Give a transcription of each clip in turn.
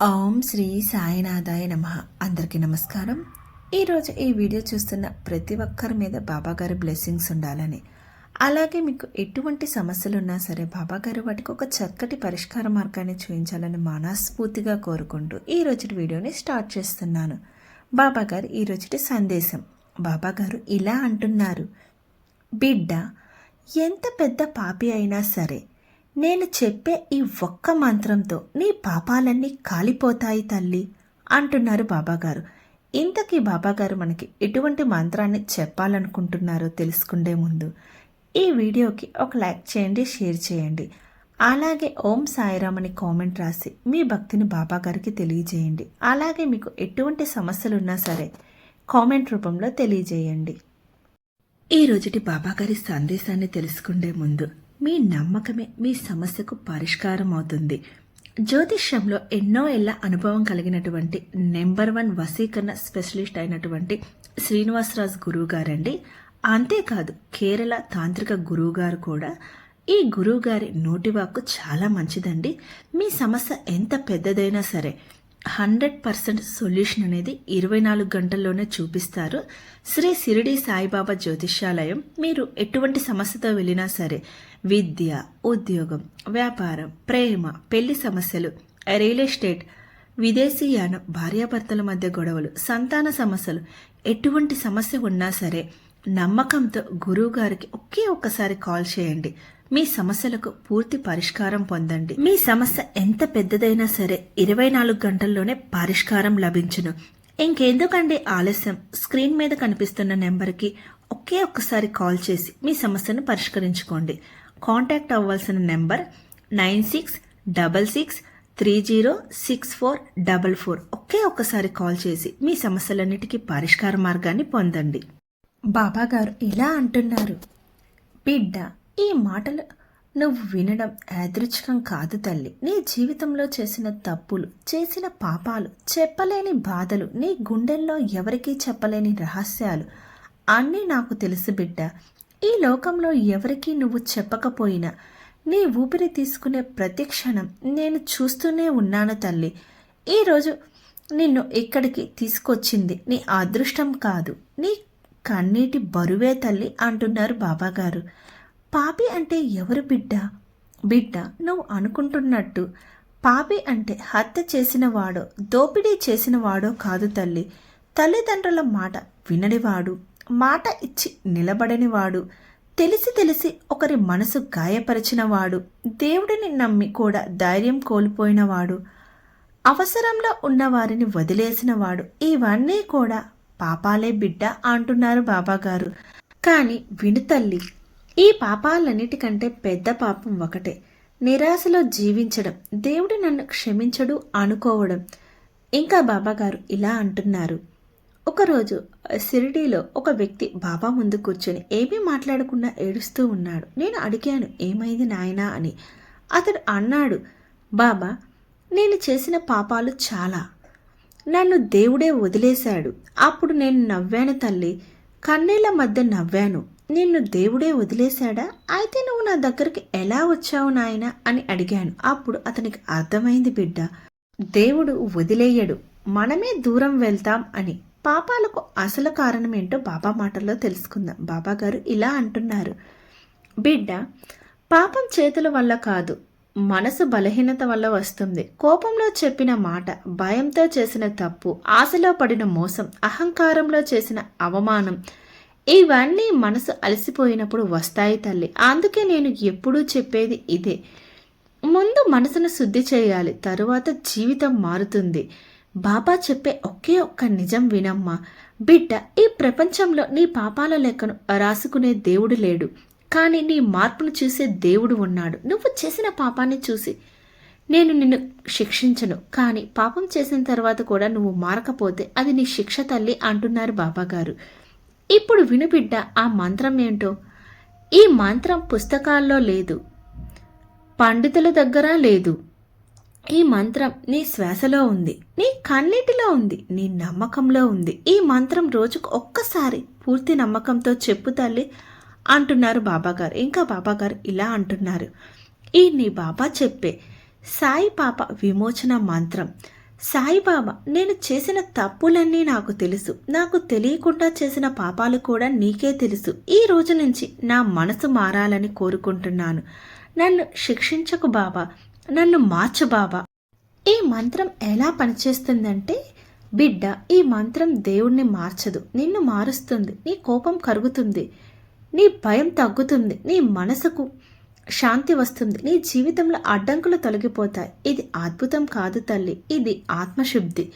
ఓం శ్రీ సాయినాథాయ నమ. అందరికీ నమస్కారం. ఈరోజు ఈ వీడియో చూస్తున్న ప్రతి ఒక్కరి మీద బాబాగారి బ్లెస్సింగ్స్ ఉండాలని. అలాగే మీకు ఎటువంటి సమస్యలు ఉన్నా సరే బాబాగారు వాటికి ఒక చక్కటి పరిష్కార మార్గాన్ని చూపించాలని మనస్ఫూర్తిగా కోరుకుంటూ ఈ రోజుటి వీడియోని స్టార్ట్ చేస్తున్నాను. బాబాగారు ఈ రోజుటి సందేశం. బాబాగారు ఇలా అంటున్నారు. బిడ్డ ఎంత పెద్ద పాపి అయినా సరే నేను చెప్పే ఈ ఒక్క మంత్రంతో నీ పాపాలన్నీ కాలిపోతాయి తల్లి అంటున్నారు బాబాగారు. ఇంతకీ బాబాగారు మనకి ఎటువంటి మంత్రాన్ని చెప్పాలనుకుంటున్నారో తెలుసుకుండే ముందు ఈ వీడియోకి ఒక లైక్ చేయండి షేర్ చేయండి. అలాగే ఓం సాయిరామ్ అని కామెంట్ రాసి మీ భక్తిని బాబాగారికి తెలియజేయండి. అలాగే మీకు ఎటువంటి సమస్యలు ఉన్నా సరే కామెంట్ రూపంలో తెలియజేయండి. ఈ రోజుటి బాబాగారి సందేశాన్ని తెలుసుకుండే ముందు మీ నమ్మకమే మీ సమస్యకు పరిష్కారం అవుతుంది జ్యోతిష్యంలో ఎన్నో ఏళ్ళ అనుభవం కలిగినటువంటి నెంబర్ వన్ వసీకరణ స్పెషలిస్ట్ అయినటువంటి శ్రీనివాసరాజు గురువు గారండి అంతేకాదు కేరళ తాంత్రిక గురువు గారు కూడా ఈ గురువు గారి నోటివాక్కు చాలా మంచిదండి. మీ సమస్య ఎంత పెద్దదైనా సరే హండ్రెడ్ పర్సెంట్ సొల్యూషన్ అనేది ఇరవై నాలుగు గంటల్లోనే చూపిస్తారు. శ్రీ సిరిడి సాయిబాబా జ్యోతిష్యాలయం మీరు ఎటువంటి సమస్యతో వెళ్ళినా సరే విద్య ఉద్యోగం వ్యాపారం ప్రేమ పెళ్ళి సమస్యలు రియల్ ఎస్టేట్ విదేశీయానం భార్యాభర్తల మధ్య గొడవలు సంతాన సమస్యలు ఎటువంటి సమస్య ఉన్నా సరే నమ్మకంతో గురువు గారికి ఒకే ఒక్కసారి కాల్ చేయండి. మీ సమస్యలకు పూర్తి పరిష్కారం పొందండి. మీ సమస్య ఎంత పెద్దదైనా సరే ఇరవై నాలుగు గంటల్లోనే పరిష్కారం లభించును. ఇంకెందుకండి ఆలస్యం? స్క్రీన్ మీద కనిపిస్తున్న నెంబర్కి ఒకే ఒక్కసారి కాల్ చేసి మీ సమస్యను పరిష్కరించుకోండి. కాంటాక్ట్ అవ్వాల్సిన number nine six double six three zero six four double four. ఒకే ఒక్కసారి కాల్ చేసి మీ సమస్యలన్నిటికీ పరిష్కార మార్గాన్ని పొందండి. బాబాగారు ఇలా అంటున్నారు. బిడ్డ ఈ మాటలు నువ్వు వినడం యాదృచ్ఛికం కాదు తల్లి. నీ జీవితంలో చేసిన తప్పులు చేసిన పాపాలు చెప్పలేని బాధలు నీ గుండెల్లో ఎవరికీ చెప్పలేని రహస్యాలు అన్నీ నాకు తెలుసు బిడ్డ. ఈ లోకంలో ఎవరికీ నువ్వు చెప్పకపోయినా నీ ఊపిరి తీసుకునే ప్రతి క్షణం నేను చూస్తూనే ఉన్నాను తల్లి. ఈరోజు నిన్ను ఇక్కడికి తీసుకొచ్చింది నీ అదృష్టం కాదు. నీ కన్నీటి బరువే తల్లి అంటున్నారు బాబాగారు. పాపి అంటే ఎవరు బిడ్డ? బిడ్డ నువ్వు అనుకుంటున్నట్టు. పాపి అంటే హత్య చేసిన వాడో దోపిడీ చేసిన వాడో కాదు తల్లి. తల్లిదండ్రుల మాట వినడివాడు మాట ఇచ్చి నిలబడనివాడు. తెలిసి తెలిసి ఒకరి మనసు గాయపరిచినవాడు. దేవుడిని నమ్మి కూడా ధైర్యం కోల్పోయినవాడు. అవసరంలో ఉన్నవారిని వదిలేసినవాడు. ఇవన్నీ కూడా పాపాలే బిడ్డ అంటున్నారు బాబాగారు. కానీ విను తల్లి ఈ పాపాలన్నిటికంటే పెద్ద పాపం ఒకటే. నిరాశలో జీవించడం దేవుడు నన్ను క్షమించడు అనుకోవడం. ఇంకా బాబాగారు ఇలా అంటున్నారు. ఒకరోజు సిరిడీలో ఒక వ్యక్తి బాబా ముందు కూర్చొని ఏమీ మాట్లాడకుండా ఏడుస్తూ ఉన్నాడు. నేను అడిగాను ఏమైంది నాయనా? అని. అతడు అన్నాడు బాబా నేను చేసిన పాపాలు చాలా. నన్ను దేవుడే వదిలేశాడు. అప్పుడు నేను నవ్వాను తల్లి. కన్నీళ్ళ మధ్య నవ్వాను. నిన్ను దేవుడే వదిలేశాడా? అయితే నువ్వు నా దగ్గరికి ఎలా వచ్చావు నాయన? అని అడిగాను. అప్పుడు అతనికి అర్థమైంది బిడ్డ దేవుడు వదిలేయడు. మనమే దూరం వెళ్తాం అని. పాపాలకు అసలు కారణం ఏంటో బాబా మాటల్లో తెలుసుకుందాం. బాబా గారు ఇలా అంటున్నారు. బిడ్డ పాపం చేతుల వల్ల కాదు మనసు బలహీనత వల్ల వస్తుంది. కోపంలో చెప్పిన మాట భయంతో చేసిన తప్పు ఆశలో పడిన మోసం అహంకారంలో చేసిన అవమానం ఇవన్నీ మనసు అలసిపోయినప్పుడు వస్తాయి తల్లి. అందుకే నేను ఎప్పుడూ చెప్పేది ఇదే. ముందు మనసును శుద్ధి చేయాలి తరువాత జీవితం మారుతుంది. బాబా చెప్పే ఒకే ఒక్క నిజం వినమ్మా. బిడ్డ ఈ ప్రపంచంలో నీ పాపాల లెక్కను రాసుకునే దేవుడు లేడు. కానీ నీ మార్పును చూసే దేవుడు ఉన్నాడు. నువ్వు చేసిన పాపాన్ని చూసి నేను నిన్ను శిక్షించను. కానీ పాపం చేసిన తర్వాత కూడా నువ్వు మారకపోతే అది నీ శిక్ష తల్లి అంటున్నారు బాబాగారు. ఇప్పుడు విను బిడ్డ ఆ మంత్రం ఏంటో? ఈ మంత్రం పుస్తకాల్లో లేదు. పండితుల దగ్గర లేదు. ఈ మంత్రం నీ శ్వాసలో ఉంది. నీ కన్నిటిలో ఉంది. నీ నమ్మకంలో ఉంది. ఈ మంత్రం రోజుకు ఒక్కసారి పూర్తి నమ్మకంతో చెప్పు తల్లి అంటున్నారు బాబాగారు. ఇంకా బాబాగారు ఇలా అంటున్నారు. ఈ నీ బాబా చెప్పే సాయి పాప విమోచన మంత్రం. సాయిబాబా నేను చేసిన తప్పులన్నీ నాకు తెలుసు. నాకు తెలియకుండా చేసిన పాపాలు కూడా నీకే తెలుసు. ఈ రోజు నుంచి నా మనసు మారాలని కోరుకుంటున్నాను. నన్ను శిక్షించకు బాబా. నన్ను మార్చు బాబా ఈ మంత్రం ఎలా పనిచేస్తుందంటే బిడ్డ ఈ మంత్రం దేవుణ్ణి మార్చదు. నిన్ను మారుస్తుంది. నీ కోపం కరుగుతుంది. నీ భయం తగ్గుతుంది. నీ మనసుకు శాంతి వస్తుంది. నీ జీవితంలో అడ్డంకులు తొలగిపోతాయి. ఇది అద్భుతం కాదు తల్లి. ఇది ఆత్మశుద్ధి.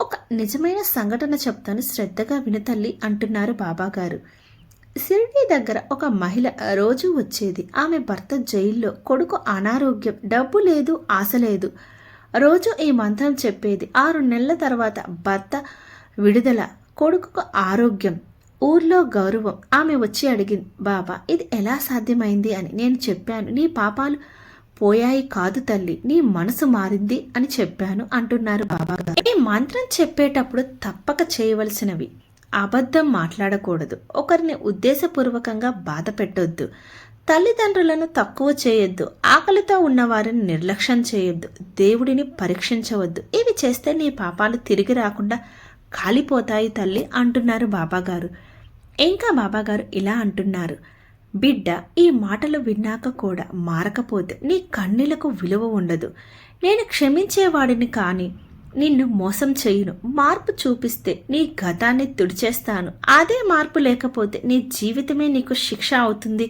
ఒక నిజమైన సంఘటన చెప్తాను. శ్రద్ధగా విను తల్లి అంటున్నారు బాబాగారు. సిరిడి దగ్గర ఒక మహిళ రోజు వచ్చేది. ఆమె భర్త జైల్లో. కొడుకు అనారోగ్యం. డబ్బు లేదు ఆశ లేదు. రోజు ఈ మంత్రం చెప్పేది. ఆరు నెలల తర్వాత భర్త విడుదల. కొడుకుకు ఆరోగ్యం. ఊర్లో గౌరవం. ఆమె వచ్చి అడిగింది బాబా ఇది ఎలా సాధ్యమైంది? అని. నేను చెప్పాను నీ పాపాలు పోయాయి కాదు తల్లి. నీ మనసు మారింది అని చెప్పాను అంటున్నారు బాబా గారు. ఈ మంత్రం చెప్పేటప్పుడు తప్పక చేయవలసినవి అబద్ధం మాట్లాడకూడదు. ఒకరిని ఉద్దేశపూర్వకంగా బాధ పెట్టొద్దు. తల్లిదండ్రులను తక్కువ చేయొద్దు. ఆకలితో ఉన్నవారిని నిర్లక్ష్యం చేయొద్దు. దేవుడిని పరీక్షించవద్దు. ఇవి చేస్తే నీ పాపాలు తిరిగి రాకుండా కాలిపోతాయి తల్లి అంటున్నారు బాబాగారు. ఇంకా బాబాగారు ఇలా అంటున్నారు. బిడ్డ ఈ మాటలు విన్నాక కూడా మారకపోతే నీ కన్నీలకు విలువ ఉండదు. నేను క్షమించేవాడిని కానీ నిన్ను మోసం చేయును. మార్పు చూపిస్తే నీ గతాన్ని తుడిచేస్తాను. అదే మార్పు లేకపోతే నీ జీవితమే నీకు శిక్ష అవుతుంది.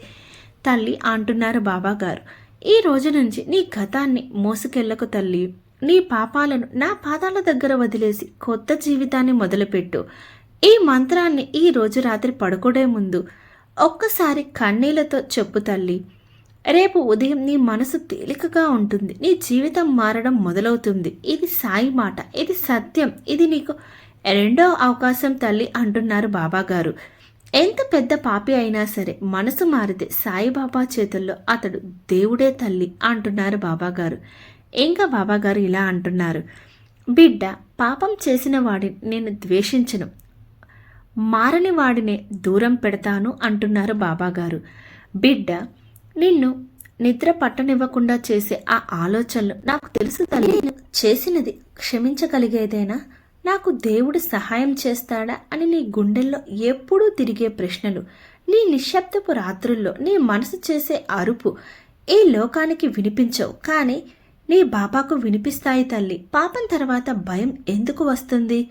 తల్లి అంటున్నారు బాబాగారు. ఈ రోజు నుంచి నీ గతాన్ని మోసుకెళ్ళకు తల్లి. నీ పాపాలను నా పాదాల దగ్గర వదిలేసి కొత్త జీవితాన్ని మొదలుపెట్టు. ఈ మంత్రాన్ని ఈ రోజు రాత్రి పడుకోడే ముందు ఒక్కసారి కన్నీళ్ళతో చెప్పు తల్లి. రేపు ఉదయం నీ మనసు తేలికగా ఉంటుంది. నీ జీవితం మారడం మొదలవుతుంది. ఇది సాయి మాట. ఇది సత్యం. ఇది నీకు రెండో అవకాశం తల్లి అంటున్నారు బాబాగారు. ఎంత పెద్ద పాపి అయినా సరే మనసు మారితే సాయిబాబా చేతుల్లో అతడు దేవుడే తల్లి అంటున్నారు బాబాగారు. ఇంకా బాబాగారు ఇలా అంటున్నారు. బిడ్డ పాపం చేసిన వాడిని నేను ద్వేషించను. మారని వాడినే దూరం పెడతాను అంటున్నారు బాబాగారు. బిడ్డ నిన్ను నిద్ర పట్టనివ్వకుండా చేసే ఆ ఆలోచనలు నాకు తెలుసు తల్లి. నేను చేసినది క్షమించగలిగేదేనా? నాకు దేవుడు సహాయం చేస్తాడా అని నీ గుండెల్లో ఎప్పుడూ తిరిగే ప్రశ్నలు నీ నిశ్శబ్దపు రాత్రుల్లో నీ మనసు చేసే అరుపు ఈ లోకానికి వినిపించవు. కానీ నీ బాబాకు వినిపిస్తాయి తల్లి. పాపం తర్వాత భయం ఎందుకు వస్తుంది?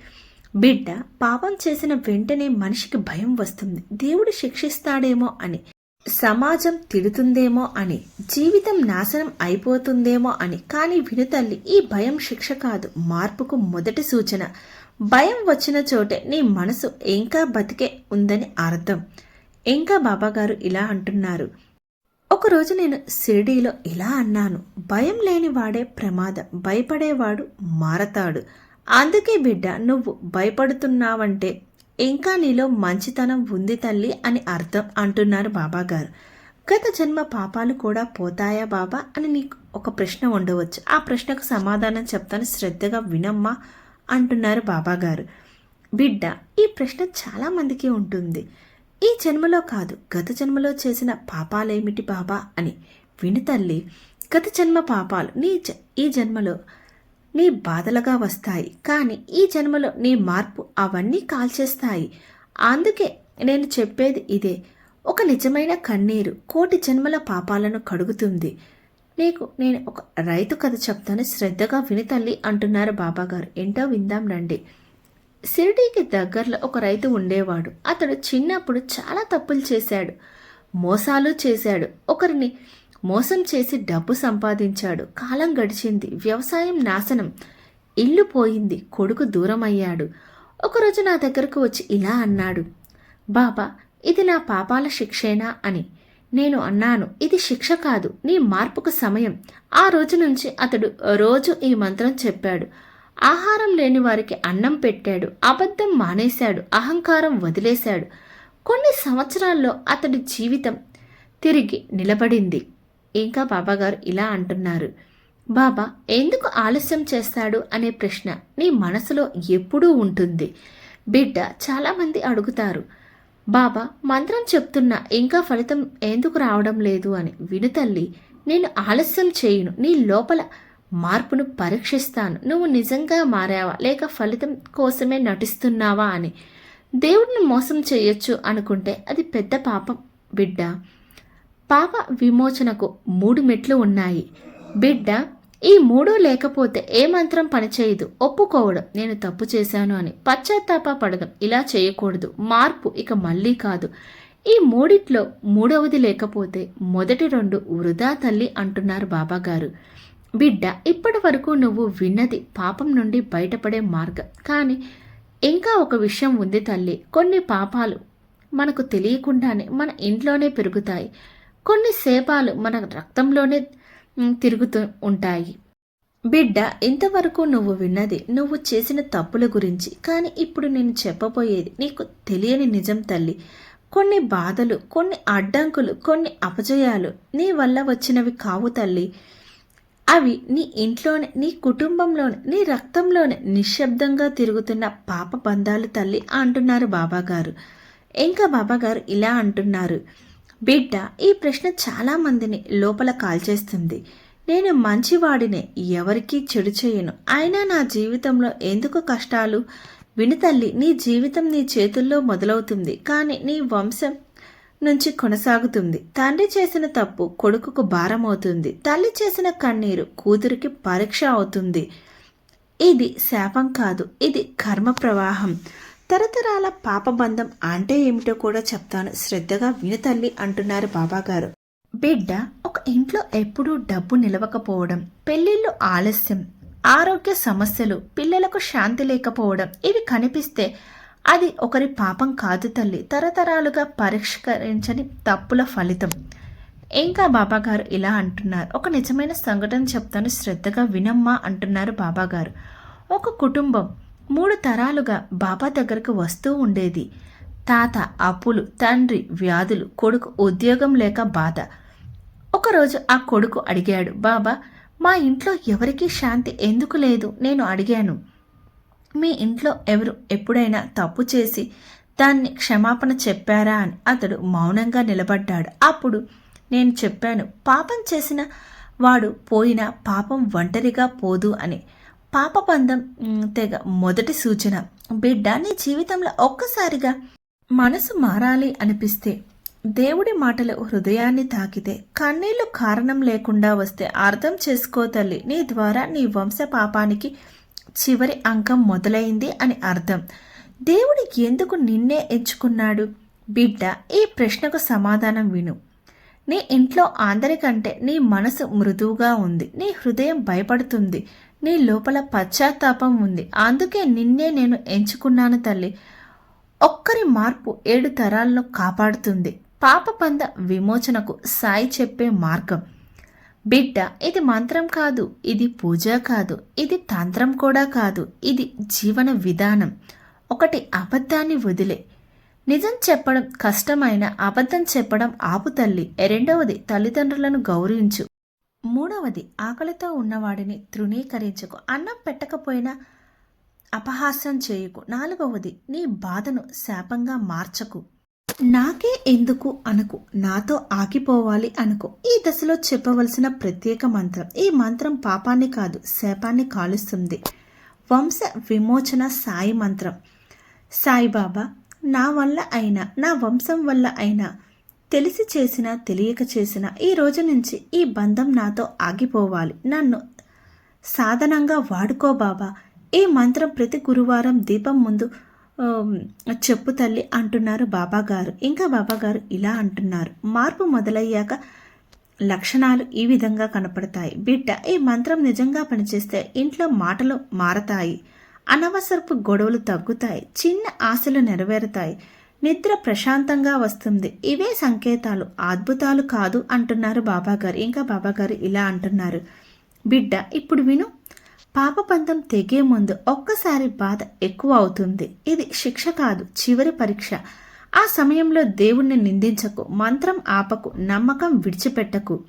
బిడ్డ పాపం చేసిన వెంటనే మనిషికి భయం వస్తుంది. దేవుడు శిక్షిస్తాడేమో అని. సమాజం తిడుతుందేమో అని జీవితం నాశనం అయిపోతుందేమో అని. కానీ వినుతల్లి ఈ భయం శిక్ష కాదు మార్పుకు మొదటి సూచన. భయం వచ్చిన చోటే నీ మనసు ఇంకా బతికే ఉందని అర్థం. ఇంకా బాబాగారు ఇలా అంటున్నారు. ఒకరోజు నేను షిరిడీలో ఇలా అన్నాను. భయం లేని వాడే ప్రమాదం భయపడేవాడు మారతాడు. అందుకే బిడ్డ నువ్వు భయపడుతున్నావంటే ఇంకా నీలో మంచితనం ఉంది తల్లి అని అర్థం అంటున్నారు బాబాగారు. గత జన్మ పాపాలు కూడా పోతాయా బాబా అని నీకు ఒక ప్రశ్న ఉండవచ్చు. ఆ ప్రశ్నకు సమాధానం చెప్తాను శ్రద్ధగా వినమ్మా అంటున్నారు బాబాగారు. బిడ్డ ఈ ప్రశ్న చాలా మందికి ఉంటుంది. ఈ జన్మలో కాదు గత జన్మలో చేసిన పాపాలేమిటి బాబా అని. విను తల్లి గత జన్మ పాపాలు నీ జ- ఈ జన్మలో నీ బాధలుగా వస్తాయి. కానీ ఈ జన్మలో నీ మార్పు అవన్నీ కాల్చేస్తాయి. అందుకే నేను చెప్పేది ఇదే. ఒక నిజమైన కన్నీరు కోటి జన్మల పాపాలను కడుగుతుంది. నీకు నేను ఒక రైతు కథ చెప్తాను. శ్రద్ధగా విని తల్లి అంటున్నారు బాబాగారు. ఏంటో విందాం రండి. సిరిడీకి దగ్గరలో ఒక రైతు ఉండేవాడు. అతడు చిన్నప్పుడు చాలా తప్పులు చేశాడు. మోసాలు చేశాడు. ఒకరిని మోసం చేసి డబ్బు సంపాదించాడు. కాలం గడిచింది. వ్యవసాయం నాశనం. ఇల్లు పోయింది. కొడుకు దూరం అయ్యాడు ఒకరోజు నా దగ్గరకు వచ్చి ఇలా అన్నాడు. బాబా ఇది నా పాపాల శిక్షేనా? అని. నేను అన్నాను ఇది శిక్ష కాదు నీ మార్పుకు సమయం. ఆ రోజు నుంచి అతడు రోజు ఈ మంత్రం చెప్పాడు. ఆహారం లేని వారికి అన్నం పెట్టాడు. అబద్ధం మానేశాడు. అహంకారం వదిలేశాడు. కొన్ని సంవత్సరాల్లో అతడి జీవితం తిరిగి నిలబడింది. ఇంకా బాబాగారు ఇలా అంటున్నారు. బాబా ఎందుకు ఆలస్యం చేస్తాడు అనే ప్రశ్న నీ మనసులో ఎప్పుడూ ఉంటుంది. బిడ్డ చాలామంది అడుగుతారు. బాబా మంత్రం చెప్తున్నా ఇంకా ఫలితం ఎందుకు రావడం లేదు అని విను తల్లి. నేను ఆలస్యం చేయను. నీ లోపల మార్పును పరీక్షిస్తాను. నువ్వు నిజంగా మారావా? లేక ఫలితం కోసమే నటిస్తున్నావా అని. దేవుడిని మోసం చేయొచ్చు అనుకుంటే అది పెద్ద పాపం బిడ్డ. పాప విమోచనకు మూడు మెట్లు ఉన్నాయి. బిడ్డ ఈ మూడు లేకపోతే ఏ మంత్రం పనిచేయదు? ఒప్పుకోవడం. నేను తప్పు చేశాను అని పశ్చాత్తాప పడడం. ఇలా చేయకూడదు. మార్పు ఇక మళ్ళీ కాదు. ఈ మూడిట్లో మూడవది లేకపోతే మొదటి రెండు వృధా తల్లి అంటున్నారు బాబాగారు. బిడ్డ ఇప్పటి వరకు నువ్వు విన్నది పాపం నుండి బయటపడే మార్గం. కానీ ఇంకా ఒక విషయం ఉంది తల్లి. కొన్ని పాపాలు మనకు తెలియకుండానే మన ఇంట్లోనే పెరుగుతాయి. కొన్ని సేపాలు మన రక్తంలోనే తిరుగుతూ ఉంటాయి. బిడ్డ ఇంతవరకు నువ్వు విన్నది నువ్వు చేసిన తప్పుల గురించి కానీ ఇప్పుడు నేను చెప్పబోయేది నీకు తెలియని నిజం తల్లి. కొన్ని బాధలు కొన్ని అడ్డంకులు కొన్ని అపజయాలు నీ వల్ల వచ్చినవి కావు తల్లి. అవి నీ ఇంట్లోనే నీ కుటుంబంలోనే నీ రక్తంలోనే నిశ్శబ్దంగా తిరుగుతున్న పాప బంధాలు తల్లి అంటున్నారు బాబాగారు. ఇంకా బాబాగారు ఇలా అంటున్నారు. బిడ్డ ఈ ప్రశ్న చాలా మందిని లోపల కాల్చేస్తుంది నేను మంచివాడినే ఎవరికీ చెడు చేయను. అయినా నా జీవితంలో ఎందుకు కష్టాలు? వినుతల్లి నీ జీవితం నీ చేతుల్లో మొదలవుతుంది. కానీ నీ వంశం నుంచి కొనసాగుతుంది. తండ్రి చేసిన తప్పు కొడుకుకు భారం అవుతుంది తల్లి చేసిన కన్నీరు కూతురికి పరీక్ష అవుతుంది. ఇది శాపం కాదు. ఇది కర్మ ప్రవాహం. తరతరాల పాపబంధం అంటే ఏమిటో కూడా చెప్తాను. శ్రద్ధగా విను తల్లి అంటున్నారు బాబాగారు. బిడ్డ ఒక ఇంట్లో ఎప్పుడూ డబ్బు నిలవకపోవడం పెళ్ళిళ్ళు ఆలస్యం ఆరోగ్య సమస్యలు పిల్లలకు శాంతి లేకపోవడం ఇవి కనిపిస్తే అది ఒకరి పాపం కాదు తల్లి. తరతరాలుగా పరిష్కరించని తప్పుల ఫలితం. ఇంకా బాబాగారు ఇలా అంటున్నారు. ఒక నిజమైన సంఘటన చెప్తాను. శ్రద్ధగా వినమ్మా అంటున్నారు బాబాగారు. ఒక కుటుంబం మూడు తరాలుగా బాబా దగ్గరకు వస్తూ ఉండేది. తాత అప్పులు తండ్రి వ్యాధులు కొడుకు ఉద్యోగం లేక బాధ. ఒకరోజు ఆ కొడుకు అడిగాడు బాబా మా ఇంట్లో ఎవరికీ శాంతి ఎందుకు లేదు? నేను అడిగాను. మీ ఇంట్లో ఎవరు ఎప్పుడైనా తప్పు చేసి దాన్ని క్షమాపణ చెప్పారా? అని అతడు మౌనంగా నిలబడ్డాడు. అప్పుడు నేను చెప్పాను పాపం చేసిన వాడు పోయినా పాపం ఒంటరిగా పోదు అని. పాపబంధం బంధం తెగ మొదటి సూచన. బిడ్డ నీ జీవితంలో ఒక్కసారిగా మనసు మారాలి అనిపిస్తే దేవుడి మాటలు హృదయాన్ని తాకితే కన్నీళ్ళు కారణం లేకుండా వస్తే అర్థం చేసుకో తల్లి. నీ ద్వారా నీ వంశ పాపానికి చివరి అంకం మొదలైంది అని అర్థం. దేవుడు ఎందుకు నిన్నే ఎంచుకున్నాడు? బిడ్డ ఈ ప్రశ్నకు సమాధానం విను. నీ ఇంట్లో అందరికంటే నీ మనసు మృదువుగా ఉంది. నీ హృదయం భయపడుతుంది. నీ లోపల పశ్చాత్తాపం ఉంది. అందుకే నిన్నే నేను ఎంచుకున్నాను తల్లి. ఒక్కరి మార్పు ఏడు తరాల్లో కాపాడుతుంది. పాపబంధ విమోచనకు సాయి చెప్పే మార్గం. బిడ్డ ఇది మంత్రం కాదు ఇది పూజ కాదు ఇది తంత్రం కూడా కాదు ఇది జీవన విధానం. ఒకటి అబద్ధాన్ని వదిలే. నిజం చెప్పడం కష్టమైన అబద్ధం చెప్పడం ఆపు తల్లి. రెండవది తల్లిదండ్రులను గౌరవించు. మూడవది ఆకలితో ఉన్నవాడిని తృణీకరించకు. అన్నం పెట్టకపోయినా అపహాస్యం చేయకు. నాలుగవది నీ బాధను శాపంగా మార్చకు. నాకే ఎందుకు అనుకు? నాతో ఆగిపోవాలి అనుకో. ఈ దశలో చెప్పవలసిన ప్రత్యేక మంత్రం. ఈ మంత్రం పాపాన్ని కాదు శాపాన్ని కాలుస్తుంది. వంశ విమోచన సాయి మంత్రం. సాయిబాబా నా వల్ల అయినా నా వంశం వల్ల అయినా తెలిసి చేసిన తెలియక చేసిన ఈ రోజు నుంచి ఈ బంధం నాతో ఆగిపోవాలి. నన్ను సాధనంగా వాడుకో బాబా. ఈ మంత్రం ప్రతి గురువారం దీపం ముందు చెప్పు తల్లి అంటున్నారు బాబాగారు. ఇంకా బాబాగారు ఇలా అంటున్నారు. మార్పు మొదలయ్యాక లక్షణాలు ఈ విధంగా కనపడతాయి. బిడ్డ ఈ మంత్రం నిజంగా పనిచేస్తే ఇంట్లో మాటలు మారతాయి. అనవసరపు గొడవలు తగ్గుతాయి. చిన్న ఆశలు నెరవేరుతాయి. నిద్ర ప్రశాంతంగా వస్తుంది. ఇవే సంకేతాలు. అద్భుతాలు కాదు అంటున్నారు బాబాగారు. ఇంకా బాబాగారు ఇలా అంటున్నారు. బిడ్డ ఇప్పుడు విను. పాపబంధం తెగే ముందు ఒక్కసారి బాధ ఎక్కువ అవుతుంది. ఇది శిక్ష కాదు చివరి పరీక్ష. ఆ సమయంలో దేవుణ్ణి నిందించకు. మంత్రం ఆపకు. నమ్మకం విడిచిపెట్టకు.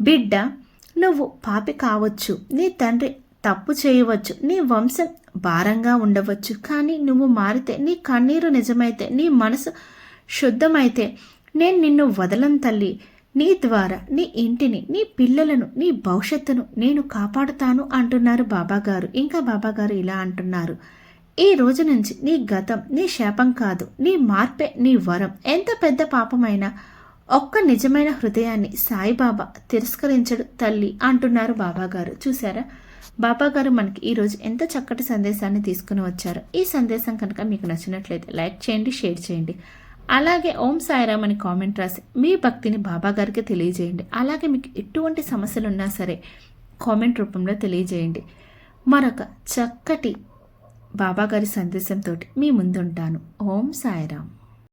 బిడ్డ నువ్వు పాపి కావచ్చు. నీ తండ్రి తప్పు చేయవచ్చు. నీ వంశం భారంగా ఉండవచ్చు. కానీ నువ్వు మారితే నీ కన్నీరు నిజమైతే నీ మనసు శుద్ధమైతే నేను నిన్ను వదలను తల్లి. నీ ద్వారా నీ ఇంటిని నీ పిల్లలను నీ భవిష్యత్తును నేను కాపాడుతాను అంటున్నారు బాబాగారు. ఇంకా బాబాగారు ఇలా అంటున్నారు. ఈ రోజు నుంచి నీ గతం నీ శాపం కాదు. నీ మార్పే నీ వరం. ఎంత పెద్ద పాపమైనా ఒక్క నిజమైన హృదయాన్ని సాయిబాబా తిరస్కరించడు తల్లి అంటున్నారు బాబాగారు. చూసారా బాబాగారు మనకి ఈరోజు ఎంత చక్కటి సందేశాన్ని తీసుకుని వచ్చారు. ఈ సందేశం కనుక మీకు నచ్చినట్లయితే లైక్ చేయండి షేర్ చేయండి. అలాగే ఓం సాయిరామ్ అని కామెంట్ రాసి మీ భక్తిని బాబా గారికి తెలియజేయండి. అలాగే మీకు ఎటువంటి సమస్యలు ఉన్నా సరే కామెంట్ రూపంలో తెలియజేయండి. మరొక చక్కటి బాబాగారి సందేశంతో మీ ముందుంటాను. ఓం సాయిరామ్.